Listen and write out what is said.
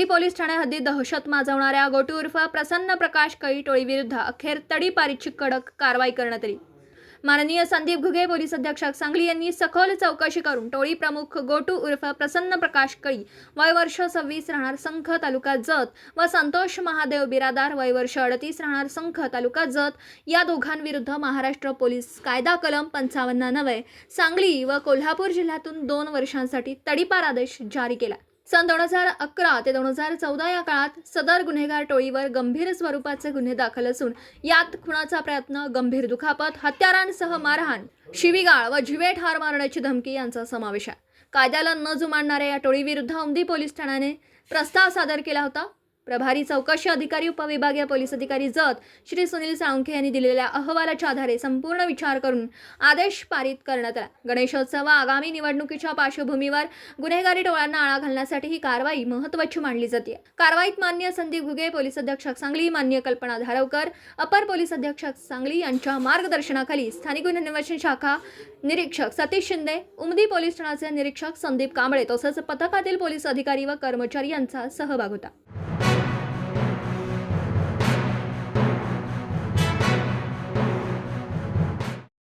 Umadi police Thane हद्दीत दहशत माजवणाऱ्या गोटू उर्फ प्रसन्न प्रकाश कळी टोळीविरुद्ध अखेर तडीपारीची कडक कारवाई करण्यात आली. माननीय संदीप घुगे पोलीस अधीक्षक सांगली यांनी सखोल चौकशी करून टोळी प्रमुख गोटू उर्फ प्रसन्न प्रकाश कळी वय वर्ष सव्वीस राहणार संख तालुका जत व संतोष महादेव बिरादार वय वर्ष अडतीस राहणार संख तालुका जत या दोघांविरुद्ध महाराष्ट्र पोलीस कायदा कलम पंचावन्न नव्हे सांगली व कोल्हापूर जिल्ह्यातून दोन वर्षांसाठी तडीपार आदेश जारी केला. सन दोन हजार अकरा ते दोन हजार चौदा या काळात सदर गुन्हेगार टोळीवर गंभीर स्वरूपाचे गुन्हे दाखल असून यात खुनाचा प्रयत्न गंभीर दुखापत हत्यारांसह मारहाण शिवीगाळ व जिवे ठार मारण्याची धमकी यांचा समावेश आहे. कायद्याला न जुमानणाऱ्या या टोळीविरुद्ध औंधी पोलीस ठाण्याने प्रस्ताव सादर केला होता. प्रभारी चौकशी अधिकारी उपविभागीय पोलीस अधिकारी जत श्री सुनील साळुंखे यांनी दिलेल्या अहवालाच्या आधारे संपूर्ण विचार करून आदेश पारित करण्यात आला. गणेशोत्सव आगामी निवडणुकीच्या पार्श्वभूमीवर गुन्हेगारी टोळांना आळा घालण्यासाठी ही कारवाई महत्वाची मानली जाते. कारवाईत मान्य संदीप घुगे पोलीस अधीक्षक सांगली मान्य कल्पना धारवकर अपर पोलीस अधीक्षक सांगली यांच्या मार्गदर्शनाखाली स्थानिक गुन्हे अन्वेषण शाखा निरीक्षक सतीश शिंदे उमदी पोलीस ठाण्याचे निरीक्षक संदीप कांबळे तसंच पथकातील पोलीस अधिकारी व कर्मचारी यांचा सहभाग होता.